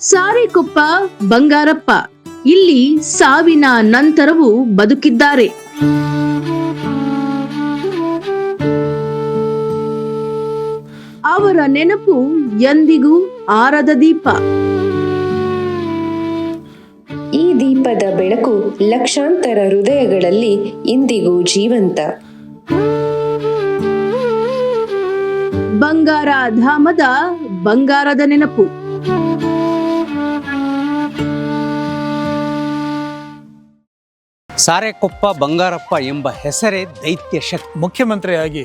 ಸಾರೆಕೊಪ್ಪ ಬಂಗಾರಪ್ಪ. ಇಲ್ಲಿ ಸಾವಿನ ನಂತರವೂ ಬದುಕಿದ್ದಾರೆ. ಅವರ ನೆನಪು ಎಂದಿಗೂ ಆರದ ದೀಪ. ಈ ದೀಪದ ಬೆಳಕು ಲಕ್ಷಾಂತರ ಹೃದಯಗಳಲ್ಲಿ ಇಂದಿಗೂ ಜೀವಂತ. ಬಂಗಾರ ಧಾಮದ ಬಂಗಾರದ ನೆನಪು. ಸಾರೆಕೊಪ್ಪ ಬಂಗಾರಪ್ಪ ಎಂಬ ಹೆಸರೇ ದೈತ್ಯ ಶಕ್ತಿ. ಮುಖ್ಯಮಂತ್ರಿಯಾಗಿ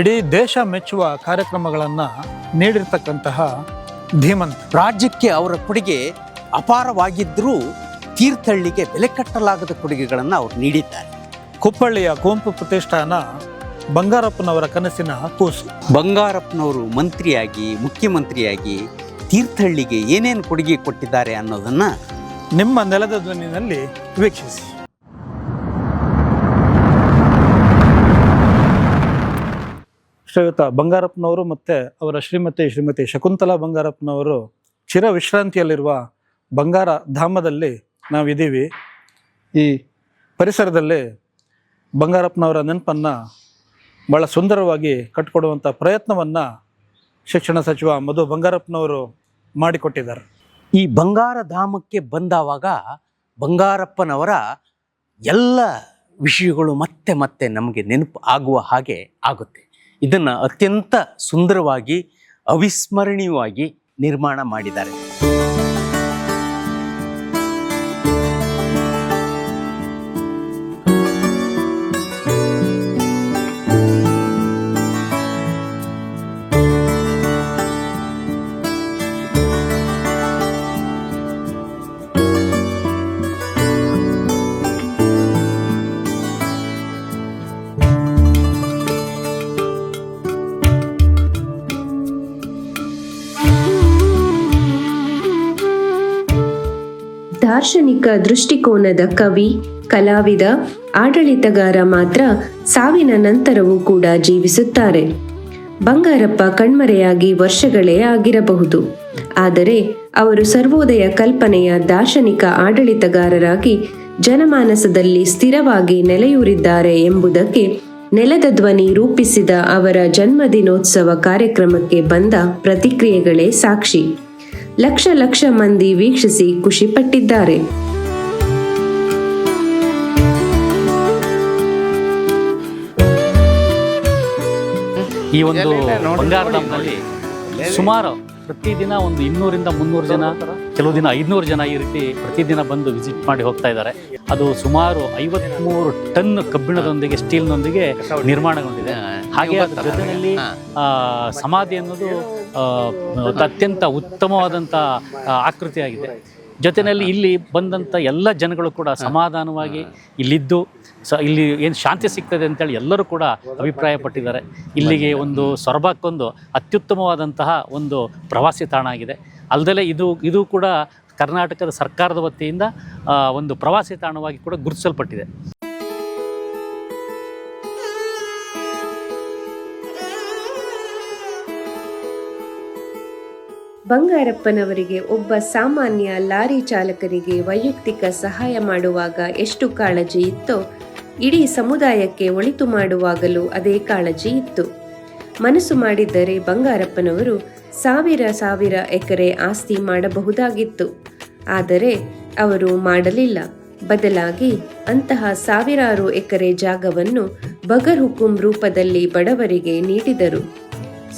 ಇಡೀ ದೇಶ ಮೆಚ್ಚುವ ಕಾರ್ಯಕ್ರಮಗಳನ್ನು ನೀಡಿರ್ತಕ್ಕಂತಹ ಧೀಮಂತ. ರಾಜ್ಯಕ್ಕೆ ಅವರ ಕೊಡುಗೆ ಅಪಾರವಾಗಿದ್ದರೂ ತೀರ್ಥಹಳ್ಳಿಗೆ ಬೆಲೆ ಕಟ್ಟಲಾಗದ ಕೊಡುಗೆಗಳನ್ನು ಅವರು ನೀಡಿದ್ದಾರೆ. ಕುಪ್ಪಳ್ಳಿಯ ಕುವೆಂಪು ಪ್ರತಿಷ್ಠಾನ ಬಂಗಾರಪ್ಪನವರ ಕನಸಿನ ಕೂಸು. ಬಂಗಾರಪ್ಪನವರು ಮಂತ್ರಿಯಾಗಿ ಮುಖ್ಯಮಂತ್ರಿಯಾಗಿ ತೀರ್ಥಹಳ್ಳಿಗೆ ಏನೇನು ಕೊಡುಗೆ ಕೊಟ್ಟಿದ್ದಾರೆ ಅನ್ನೋದನ್ನು ನಿಮ್ಮ ನೆಲದ ಧ್ವನಿನಲ್ಲಿ ವೀಕ್ಷಿಸಿ. ಶ್ರೀಯುತ ಬಂಗಾರಪ್ಪನವರು ಮತ್ತು ಅವರ ಶ್ರೀಮತಿ ಶ್ರೀಮತಿ ಶಕುಂತಲಾ ಬಂಗಾರಪ್ಪನವರು ಚಿರ ವಿಶ್ರಾಂತಿಯಲ್ಲಿರುವ ಬಂಗಾರ ಧಾಮದಲ್ಲಿ ನಾವಿದ್ದೀವಿ. ಈ ಪರಿಸರದಲ್ಲಿ ಬಂಗಾರಪ್ಪನವರ ನೆನಪನ್ನು ಭಾಳ ಸುಂದರವಾಗಿ ಕಟ್ಟಿಕೊಡುವಂಥ ಪ್ರಯತ್ನವನ್ನು ಶಿಕ್ಷಣ ಸಚಿವ ಮಧು ಬಂಗಾರಪ್ಪನವರು ಮಾಡಿಕೊಟ್ಟಿದ್ದಾರೆ. ಈ ಬಂಗಾರ ಧಾಮಕ್ಕೆ ಬಂದಾವಾಗ ಬಂಗಾರಪ್ಪನವರ ಎಲ್ಲ ವಿಷಯಗಳು ಮತ್ತೆ ಮತ್ತೆ ನಮಗೆ ನೆನಪು ಆಗುವ ಹಾಗೆ ಆಗುತ್ತೆ. ಇದನ್ನು ಅತ್ಯಂತ ಸುಂದರವಾಗಿ ಅವಿಸ್ಮರಣೀಯವಾಗಿ ನಿರ್ಮಾಣ ಮಾಡಿದ್ದಾರೆ. ದಾರ್ಶನಿಕ ದೃಷ್ಟಿಕೋನದ ಕವಿ, ಕಲಾವಿದ, ಆಡಳಿತಗಾರ ಮಾತ್ರ ಸಾವಿನ ನಂತರವೂ ಕೂಡ ಜೀವಿಸುತ್ತಾರೆ. ಬಂಗಾರಪ್ಪ ಕಣ್ಮರೆಯಾಗಿ ವರ್ಷಗಳೇ ಆಗಿರಬಹುದು. ಆದರೆ ಅವರು ಸರ್ವೋದಯ ಕಲ್ಪನೆಯ ದಾರ್ಶನಿಕ ಆಡಳಿತಗಾರರಾಗಿ ಜನಮಾನಸದಲ್ಲಿ ಸ್ಥಿರವಾಗಿ ನೆಲೆಯೂರಿದ್ದಾರೆ ಎಂಬುದಕ್ಕೆ ನೆಲದ ಧ್ವನಿ ರೂಪಿಸಿದ ಅವರ ಜನ್ಮದಿನೋತ್ಸವ ಕಾರ್ಯಕ್ರಮಕ್ಕೆ ಬಂದ ಪ್ರತಿಕ್ರಿಯೆಗಳೇ ಸಾಕ್ಷಿ. ಲಕ್ಷ ಲಕ್ಷ ಮಂದಿ ವೀಕ್ಷಿಸಿ ಖುಷಿ ಪಟ್ಟಿದ್ದಾರೆ. ಈ ಒಂದು ಬಂಗಾರಧಾಮದಲ್ಲಿ ಸುಮಾರು ಪ್ರತಿದಿನ ಒಂದು ಇನ್ನೂರಿಂದ ಮುನ್ನೂರು ಜನ, ಕೆಲವು ದಿನ ಐದುನೂರು ಜನ ಈ ರೀತಿ ಪ್ರತಿದಿನ ಬಂದು ವಿಸಿಟ್ ಮಾಡಿ ಹೋಗ್ತಾ ಇದ್ದಾರೆ. ಅದು ಸುಮಾರು ಐವತ್ಮೂರು ಟನ್ ಕಬ್ಬಿಣದೊಂದಿಗೆ ಸ್ಟೀಲ್ನೊಂದಿಗೆ ನಿರ್ಮಾಣಗೊಂಡಿದೆ. ಹಾಗೆ ಸಮಾಧಿ ಅನ್ನೋದು ಅತ್ಯಂತ ಉತ್ತಮವಾದಂಥ ಆಕೃತಿಯಾಗಿದೆ. ಜೊತೆಯಲ್ಲಿ ಇಲ್ಲಿ ಬಂದಂಥ ಎಲ್ಲ ಜನಗಳು ಕೂಡ ಸಮಾಧಾನವಾಗಿ ಇಲ್ಲಿದ್ದು, ಸ, ಇಲ್ಲಿ ಏನು ಶಾಂತಿ ಸಿಗ್ತದೆ ಅಂತೇಳಿ ಎಲ್ಲರೂ ಕೂಡ ಅಭಿಪ್ರಾಯಪಟ್ಟಿದ್ದಾರೆ. ಇಲ್ಲಿಗೆ ಒಂದು ಸೊರಬಕ್ಕೊಂದು ಅತ್ಯುತ್ತಮವಾದಂತಹ ಒಂದು ಪ್ರವಾಸಿ ತಾಣ ಆಗಿದೆ. ಅಲ್ಲದೆ ಇದು ಇದು ಕೂಡ ಕರ್ನಾಟಕದ ಸರ್ಕಾರದ ವತಿಯಿಂದ ಒಂದು ಪ್ರವಾಸಿ ತಾಣವಾಗಿ ಕೂಡ ಗುರುತಿಸಲ್ಪಟ್ಟಿದೆ. ಬಂಗಾರಪ್ಪನವರಿಗೆ ಒಬ್ಬ ಸಾಮಾನ್ಯ ಲಾರಿ ಚಾಲಕರಿಗೆ ವೈಯಕ್ತಿಕ ಸಹಾಯ ಮಾಡುವಾಗ ಎಷ್ಟು ಕಾಳಜಿ ಇತ್ತೋ, ಇಡೀ ಸಮುದಾಯಕ್ಕೆ ಒಳಿತು ಮಾಡುವಾಗಲೂ ಅದೇ ಕಾಳಜಿ ಇತ್ತು. ಮನಸ್ಸು ಮಾಡಿದ್ದರೆ ಬಂಗಾರಪ್ಪನವರು ಸಾವಿರ ಸಾವಿರ ಎಕರೆ ಆಸ್ತಿ ಮಾಡಬಹುದಾಗಿತ್ತು. ಆದರೆ ಅವರು ಮಾಡಲಿಲ್ಲ. ಬದಲಾಗಿ ಅಂತಹ ಸಾವಿರಾರು ಎಕರೆ ಜಾಗವನ್ನು ಬಗರ್ ಹುಕುಂ ರೂಪದಲ್ಲಿ ಬಡವರಿಗೆ ನೀಡಿದರು.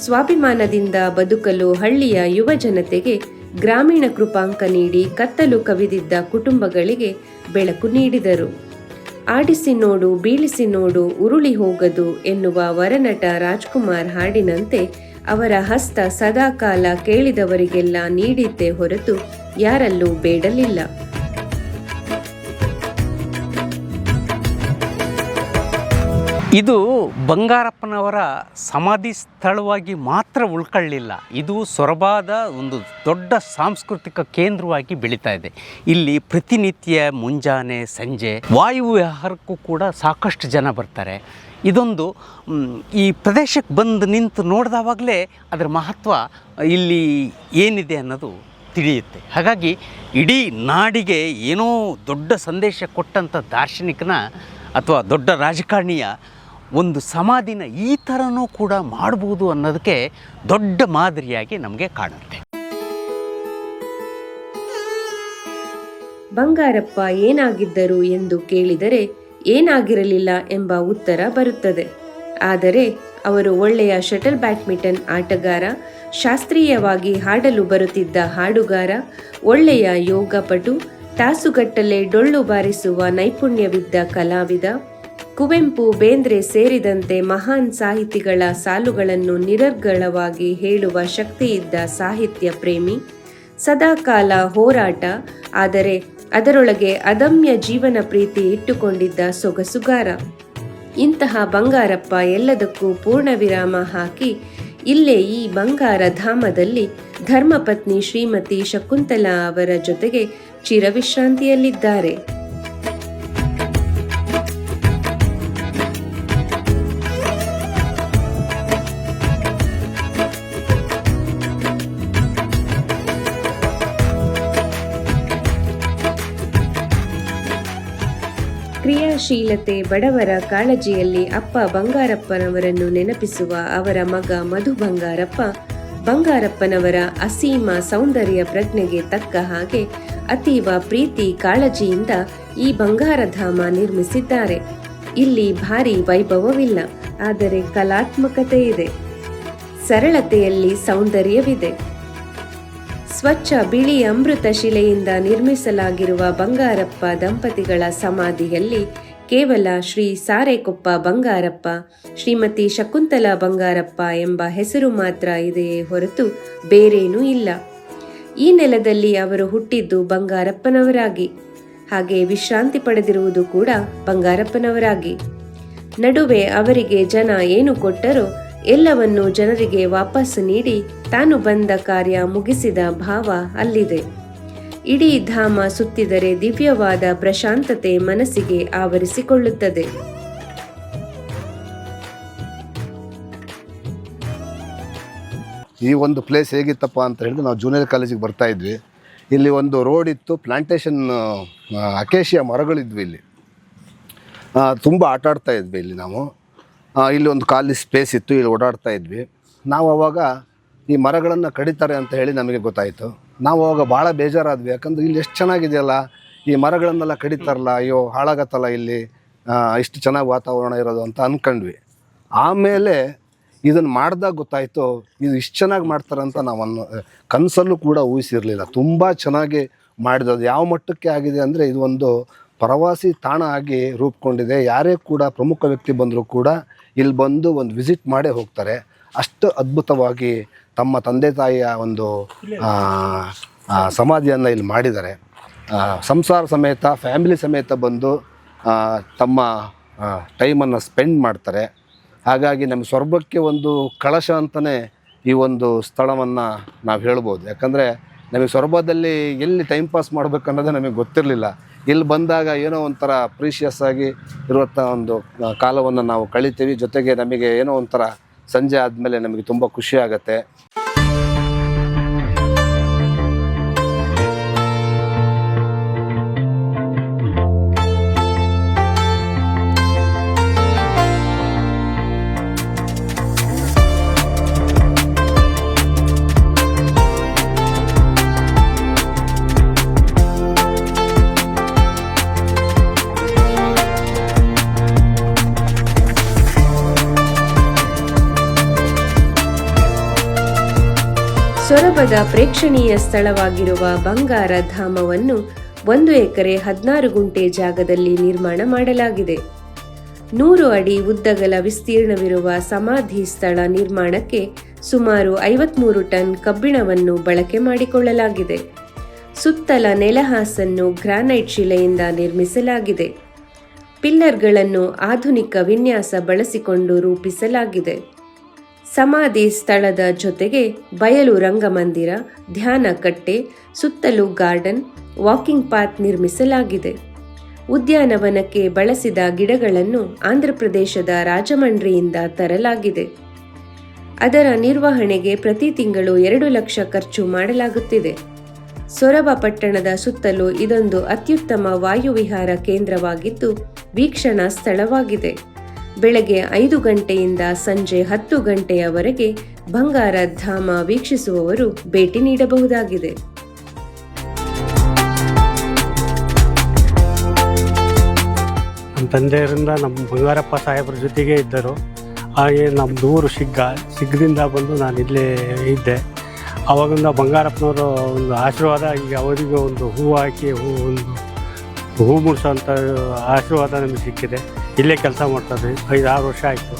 ಸ್ವಾಭಿಮಾನದಿಂದ ಬದುಕಲು ಹಳ್ಳಿಯ ಯುವ ಜನತೆಗೆ ಗ್ರಾಮೀಣ ಕೃಪಾಂಕ ನೀಡಿ ಕತ್ತಲು ಕವಿದಿದ್ದ ಕುಟುಂಬಗಳಿಗೆ ಬೆಳಕು ನೀಡಿದರು. ಆಡಿಸಿ ನೋಡು, ಬೀಳಿಸಿ ನೋಡು, ಉರುಳಿ ಹೋಗದು ಎನ್ನುವ ವರನಟ ರಾಜ್ಕುಮಾರ್ ಹಾಡಿನಂತೆ ಅವರ ಹಸ್ತ ಸದಾಕಾಲ ಕೇಳಿದವರಿಗೆಲ್ಲ ನೀಡಿದ್ದೇ ಹೊರತು ಯಾರಲ್ಲೂ ಬೇಡಲಿಲ್ಲ. ಇದು ಬಂಗಾರಪ್ಪನವರ ಸಮಾಧಿ ಸ್ಥಳವಾಗಿ ಮಾತ್ರ ಉಳ್ಕೊಳ್ಳಿಲ್ಲ. ಇದು ಸೊರಬಾದ ಒಂದು ದೊಡ್ಡ ಸಾಂಸ್ಕೃತಿಕ ಕೇಂದ್ರವಾಗಿ ಬೆಳೀತಾ ಇದೆ. ಇಲ್ಲಿ ಪ್ರತಿನಿತ್ಯ ಮುಂಜಾನೆ, ಸಂಜೆ ವಾಯು ವಿಹಾರಕ್ಕೂ ಕೂಡ ಸಾಕಷ್ಟು ಜನ ಬರ್ತಾರೆ. ಇದೊಂದು ಈ ಪ್ರದೇಶಕ್ಕೆ ಬಂದು ನಿಂತು ನೋಡಿದವಾಗಲೇ ಅದರ ಮಹತ್ವ ಇಲ್ಲಿ ಏನಿದೆ ಅನ್ನೋದು ತಿಳಿಯುತ್ತೆ. ಹಾಗಾಗಿ ಇಡೀ ನಾಡಿಗೆ ಏನೋ ದೊಡ್ಡ ಸಂದೇಶ ಕೊಟ್ಟಂಥ ದಾರ್ಶನಿಕನ ಅಥವಾ ದೊಡ್ಡ ರಾಜಕಾರಣಿಯ ಒಂದು ಸಮಾಧಿನ ಈ ಥರನೂ ಕೂಡ ಮಾಡ್ಬೋದು ಅನ್ನೋದಕ್ಕೆ ದೊಡ್ಡ ಮಾದರಿಯಾಗಿ ನಮಗೆ ಕಾಣುತ್ತೆ. ಬಂಗಾರಪ್ಪ ಏನಾಗಿದ್ದರು ಎಂದು ಕೇಳಿದರೆ ಏನಾಗಿರಲಿಲ್ಲ ಎಂಬ ಉತ್ತರ ಬರುತ್ತದೆ. ಆದರೆ ಅವರು ಒಳ್ಳೆಯ ಶಟಲ್ ಬ್ಯಾಡ್ಮಿಂಟನ್ ಆಟಗಾರ, ಶಾಸ್ತ್ರೀಯವಾಗಿ ಹಾಡಲು ಬರುತ್ತಿದ್ದ ಹಾಡುಗಾರ, ಒಳ್ಳೆಯ ಯೋಗಪಟು, ತಾಸುಗಟ್ಟಲೆ ಡೊಳ್ಳು ಬಾರಿಸುವ ನೈಪುಣ್ಯವಿದ್ದ ಕಲಾವಿದ ಕುವೆಂಪು ಬೇಂದ್ರೆ ಸೇರಿದಂತೆ ಮಹಾನ್ ಸಾಹಿತಿಗಳ ಸಾಲುಗಳನ್ನು ನಿರರ್ಗಳವಾಗಿ ಹೇಳುವ ಶಕ್ತಿಯಿದ್ದ ಸಾಹಿತ್ಯ ಪ್ರೇಮಿ. ಸದಾಕಾಲ ಹೋರಾಟ, ಆದರೆ ಅದರೊಳಗೆ ಅದಮ್ಯ ಜೀವನ ಪ್ರೀತಿ ಇಟ್ಟುಕೊಂಡಿದ್ದ ಸೊಗಸುಗಾರ. ಇಂತಹ ಬಂಗಾರಪ್ಪ ಎಲ್ಲದಕ್ಕೂ ಪೂರ್ಣ ವಿರಾಮ ಹಾಕಿ, ಇಲ್ಲೇ ಈ ಬಂಗಾರ ಧಾಮದಲ್ಲಿ ಧರ್ಮಪತ್ನಿ ಶ್ರೀಮತಿ ಶಕುಂತಲಾ ಅವರ ಜೊತೆಗೆ ಚಿರವಿಶ್ರಾಂತಿಯಲ್ಲಿದ್ದಾರೆ. ಕ್ರಿಯಾಶೀಲತೆ ಬಡವರ ಕಾಳಜಿಯಲ್ಲಿ ಅಪ್ಪ ಬಂಗಾರಪ್ಪನವರನ್ನು ನೆನಪಿಸುವ ಅವರ ಮಗ ಮಧು ಬಂಗಾರಪ್ಪ, ಬಂಗಾರಪ್ಪನವರ ಅಸೀಮ ಸೌಂದರ್ಯ ಪ್ರಜ್ಞೆಗೆ ತಕ್ಕ ಹಾಗೆ ಅತೀವ ಪ್ರೀತಿ ಕಾಳಜಿಯಿಂದ ಈ ಬಂಗಾರಧಾಮ ನಿರ್ಮಿಸಿದ್ದಾರೆ. ಇಲ್ಲಿ ಭಾರಿ ವೈಭವವಿಲ್ಲ, ಆದರೆ ಕಲಾತ್ಮಕತೆ ಇದೆ. ಸರಳತೆಯಲ್ಲಿ ಸೌಂದರ್ಯವಿದೆ. ಸ್ವಚ್ಛ ಬಿಳಿ ಅಮೃತ ಶಿಲೆಯಿಂದ ನಿರ್ಮಿಸಲಾಗಿರುವ ಬಂಗಾರಪ್ಪ ದಂಪತಿಗಳ ಸಮಾಧಿಯಲ್ಲಿ ಕೇವಲ ಶ್ರೀ ಸಾರೆಕೊಪ್ಪ ಬಂಗಾರಪ್ಪ, ಶ್ರೀಮತಿ ಶಕುಂತಲಾ ಬಂಗಾರಪ್ಪ ಎಂಬ ಹೆಸರು ಮಾತ್ರ ಇದೆಯೇ ಹೊರತು ಬೇರೇನೂ ಇಲ್ಲ. ಈ ನೆಲದಲ್ಲಿ ಅವರು ಹುಟ್ಟಿದ್ದು ಬಂಗಾರಪ್ಪನವರಾಗಿ. ಹಾಗೆ ವಿಶ್ರಾಂತಿ ಪಡೆದಿರುವುದು ಕೂಡ ಬಂಗಾರಪ್ಪನವರಾಗಿ. ನಡುವೆ ಅವರಿಗೆ ಜನ ಏನು ಕೊಟ್ಟರೋ ಎಲ್ಲವನ್ನು ಜನರಿಗೆ ವಾಪಸ್ ನೀಡಿ ತಾನು ಬಂದ ಕಾರ್ಯ ಮುಗಿಸಿದ ಭಾವ ಅಲ್ಲಿದೆ. ಇಡೀ ಧಾಮ ಸುತ್ತಿದರೆ ದಿವ್ಯವಾದ ಪ್ರಶಾಂತತೆ ಮನಸ್ಸಿಗೆ ಆವರಿಸಿಕೊಳ್ಳುತ್ತದೆ. ಈ ಒಂದು ಪ್ಲೇಸ್ ಹೇಗಿತ್ತಪ್ಪ ಅಂತ ಹೇಳಿದ್ರೆ ನಾವು ಜೂನಿಯರ್ ಕಾಲೇಜಿಗೆ ಬರ್ತಾ ಇದ್ವಿ. ಇಲ್ಲಿ ಒಂದು ರೋಡ್ ಇತ್ತು ಪ್ಲಾಂಟೇಶನ್ ಅಕೇಶಿಯ ಮರಗಳಿದ್ವಿ ಇಲ್ಲಿ. ತುಂಬ ಆಟ ಆಡ್ತಾ ಇದ್ವಿ ಇಲ್ಲಿ ನಾವು. ಇಲ್ಲಿ ಒಂದು ಖಾಲಿ ಸ್ಪೇಸ್ ಇತ್ತು, ಇಲ್ಲಿ ಓಡಾಡ್ತಾ ಇದ್ವಿ. ನಾವು ಅವಾಗ ಈ ಮರಗಳನ್ನು ಕಡಿತಾರೆ ಅಂತ ಹೇಳಿ ನಮಗೆ ಗೊತ್ತಾಯಿತು. ನಾವು ಅವಾಗ ಭಾಳ ಬೇಜಾರಾದ್ವಿ. ಯಾಕಂದ್ರೆ ಇಲ್ಲಿ ಎಷ್ಟು ಚೆನ್ನಾಗಿದೆಯಲ್ಲ? ಈ ಮರಗಳನ್ನೆಲ್ಲ ಕಡಿತಾರಲ್ಲ, ಅಯ್ಯೋ, ಹಾಳಾಗತ್ತಲ್ಲ ಇಲ್ಲಿ? ಇಷ್ಟು ಚೆನ್ನಾಗಿ ವಾತಾವರಣ ಇರೋದು ಅಂತ ಅಂದ್ಕೊಂಡ್ವಿ ಆಮೇಲೆ ಇದನ್ನು ಮಾಡಿದಾಗ ಗೊತ್ತಾಯಿತು, ಇದು ಇಷ್ಟು ಚೆನ್ನಾಗಿ ಮಾಡ್ತಾರಂತ ನಾವು ಅನ್ನೋ ಕನಸಲ್ಲೂ ಕೂಡ ಊಹಿಸಿರಲಿಲ್ಲ. ತುಂಬ ಚೆನ್ನಾಗಿ ಮಾಡಿದದು ಯಾವ ಮಟ್ಟಕ್ಕೆ ಆಗಿದೆ ಅಂದರೆ ಇದು ಒಂದು ಪ್ರವಾಸಿ ತಾಣ ಆಗಿ ರೂಪುಕೊಂಡಿದೆ. ಯಾರೇ ಕೂಡ ಪ್ರಮುಖ ವ್ಯಕ್ತಿ ಬಂದರೂ ಕೂಡ ಇಲ್ಲಿ ಬಂದು ಒಂದು ವಿಸಿಟ್ ಮಾಡೇ ಹೋಗ್ತಾರೆ. ಅಷ್ಟು ಅದ್ಭುತವಾಗಿ ತಮ್ಮ ತಂದೆ ತಾಯಿಯ ಒಂದು ಸಮಾಧಿಯನ್ನು ಇಲ್ಲಿ ಮಾಡಿದ್ದಾರೆ. ಸಂಸಾರ ಸಮೇತ ಫ್ಯಾಮಿಲಿ ಸಮೇತ ಬಂದು ತಮ್ಮ ಟೈಮನ್ನು ಸ್ಪೆಂಡ್ ಮಾಡ್ತಾರೆ. ಹಾಗಾಗಿ ನಮ್ಮ ಸ್ವರ್ಗಕ್ಕೆ ಒಂದು ಕಳಶ ಅಂತಲೇ ಈ ಒಂದು ಸ್ಥಳವನ್ನು ನಾವು ಹೇಳ್ಬೋದು. ಯಾಕಂದರೆ ನಮಗೆ ಸ್ವರ್ಭದಲ್ಲಿ ಎಲ್ಲಿ ಟೈಮ್ ಪಾಸ್ ಮಾಡಬೇಕು ಅನ್ನೋದೇ ನಮಗೆ ಗೊತ್ತಿರಲಿಲ್ಲ. ಇಲ್ಲಿ ಬಂದಾಗ ಏನೋ ಒಂಥರ ಪ್ರೀಷಿಯಸ್ ಆಗಿ ಇರುವಂಥ ಒಂದು ಕಾಲವನ್ನು ನಾವು ಕಳಿತೀವಿ. ಜೊತೆಗೆ ನಮಗೆ ಏನೋ ಒಂಥರ ಸಂಜೆ ಆದಮೇಲೆ ನಮಗೆ ತುಂಬ ಖುಷಿ ಸೊರಬದ ಪ್ರೇಕ್ಷಣೀಯ ಸ್ಥಳವಾಗಿರುವ ಬಂಗಾರ ಧಾಮವನ್ನು ಒಂದು ಎಕರೆ ಹದಿನಾರು ಗುಂಟೆ ಜಾಗದಲ್ಲಿ ನಿರ್ಮಾಣ ಮಾಡಲಾಗಿದೆ. ನೂರು ಅಡಿ ಉದ್ದಗಲ ವಿಸ್ತೀರ್ಣವಿರುವ ಸಮಾಧಿ ಸ್ಥಳ ನಿರ್ಮಾಣಕ್ಕೆ ಸುಮಾರು ಐವತ್ಮೂರು ಟನ್ ಕಬ್ಬಿಣವನ್ನು ಬಳಕೆ ಮಾಡಿಕೊಳ್ಳಲಾಗಿದೆ. ಸುತ್ತಲ ನೆಲಹಾಸನ್ನು ಗ್ರಾನೈಟ್ ಶಿಲೆಯಿಂದ ನಿರ್ಮಿಸಲಾಗಿದೆ. ಪಿಲ್ಲರ್ಗಳನ್ನು ಆಧುನಿಕ ವಿನ್ಯಾಸ ಬಳಸಿಕೊಂಡು ರೂಪಿಸಲಾಗಿದೆ. ಸಮಾಧಿ ಸ್ಥಳದ ಜೊತೆಗೆ ಬಯಲು ರಂಗಮಂದಿರ, ಧ್ಯಾನ ಕಟ್ಟೆ, ಸುತ್ತಲೂ ಗಾರ್ಡನ್, ವಾಕಿಂಗ್ ಪಾತ್ ನಿರ್ಮಿಸಲಾಗಿದೆ. ಉದ್ಯಾನವನಕ್ಕೆ ಬಳಸಿದ ಗಿಡಗಳನ್ನು ಆಂಧ್ರಪ್ರದೇಶದ ರಾಜಮಂಡ್ರಿಯಿಂದ ತರಲಾಗಿದೆ. ಅದರ ನಿರ್ವಹಣೆಗೆ ಪ್ರತಿ ತಿಂಗಳು ಎರಡು ಲಕ್ಷ ಖರ್ಚು ಮಾಡಲಾಗುತ್ತಿದೆ. ಸೊರಬ ಪಟ್ಟಣದ ಸುತ್ತಲೂ ಇದೊಂದು ಅತ್ಯುತ್ತಮ ವಾಯುವಿಹಾರ ಕೇಂದ್ರವಾಗಿದ್ದು, ವೀಕ್ಷಣಾ ಸ್ಥಳವಾಗಿದೆ. ಬೆಳಗ್ಗೆ ಐದು ಗಂಟೆಯಿಂದ ಸಂಜೆ ಹತ್ತು ಗಂಟೆಯವರೆಗೆ ಬಂಗಾರ ಧಾಮ ವೀಕ್ಷಿಸುವವರು ಭೇಟಿ ನೀಡಬಹುದಾಗಿದೆ. ನಮ್ಮ ತಂದೆಯರಿಂದ ನಮ್ಮ ಬಂಗಾರಪ್ಪ ಸಾಹೇಬ್ರ ಜೊತೆಗೆ ಇದ್ದರು. ಹಾಗೆ ನಮ್ಮದು ಊರು ಸಿಗ್ಗ ಶಿಗ್ಗದಿಂದ ಬಂದು ನಾನು ಇಲ್ಲೇ ಇದ್ದೆ. ಅವಾಗಿಂದ ಬಂಗಾರಪ್ಪನವರು ಒಂದು ಆಶೀರ್ವಾದ ಈಗ ಅವರಿಗೆ ಒಂದು ಹೂ ಹಾಕಿ ಹೂ ಒಂದು ಹೂ ಮುಡ್ಸೋಂಥ ಆಶೀರ್ವಾದ ನಮಗೆ ಸಿಕ್ಕಿದೆ. ಇಲ್ಲೇ ಕೆಲಸ ಮಾಡ್ತಾರೆ ಐದು ಆರು ವರ್ಷ ಆಯಿತು.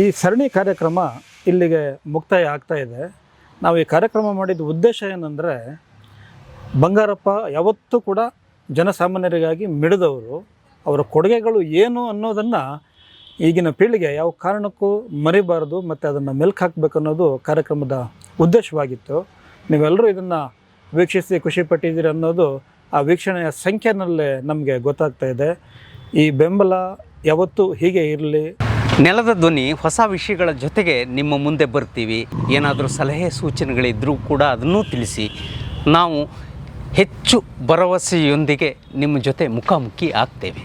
ಈ ಸರಣಿ ಕಾರ್ಯಕ್ರಮ ಇಲ್ಲಿಗೆ ಮುಕ್ತಾಯ ಆಗ್ತಾ ಇದೆ. ನಾವು ಈ ಕಾರ್ಯಕ್ರಮ ಮಾಡಿದ ಉದ್ದೇಶ ಏನಂದರೆ, ಬಂಗಾರಪ್ಪ ಯಾವತ್ತೂ ಕೂಡ ಜನಸಾಮಾನ್ಯರಿಗಾಗಿ ಮಿಡಿದವರು ಅವರ ಕೊಡುಗೆಗಳು ಏನು ಅನ್ನೋದನ್ನು ಈಗಿನ ಪೀಳಿಗೆ ಯಾವ ಕಾರಣಕ್ಕೂ ಮರಿಬಾರದು ಮತ್ತು ಅದನ್ನು ಮೆಲ್ಕು ಹಾಕಬೇಕು ಅನ್ನೋದು ಕಾರ್ಯಕ್ರಮದ ಉದ್ದೇಶವಾಗಿತ್ತು. ನೀವೆಲ್ಲರೂ ಇದನ್ನು ವೀಕ್ಷಿಸಿ ಖುಷಿ ಪಟ್ಟಿದ್ದೀರಿ ಅನ್ನೋದು ಆ ವೀಕ್ಷಣೆಯ ಸಂಖ್ಯೆನಲ್ಲೇ ನಮಗೆ ಗೊತ್ತಾಗ್ತಾ ಇದೆ. ಈ ಬೆಂಬಲ ಯಾವತ್ತೂ ಹೀಗೆ ಇರಲಿ. ನೆಲದ ಧ್ವನಿ ಹೊಸ ವಿಷಯಗಳ ಜೊತೆಗೆ ನಿಮ್ಮ ಮುಂದೆ ಬರ್ತೀವಿ. ಏನಾದರೂ ಸಲಹೆ ಸೂಚನೆಗಳಿದ್ದರೂ ಕೂಡ ಅದನ್ನೂ ತಿಳಿಸಿ. ನಾವು ಹೆಚ್ಚು ಭರವಸೆಯೊಂದಿಗೆ ನಿಮ್ಮ ಜೊತೆ ಮುಖಾಮುಖಿ ಆಗ್ತೇವೆ.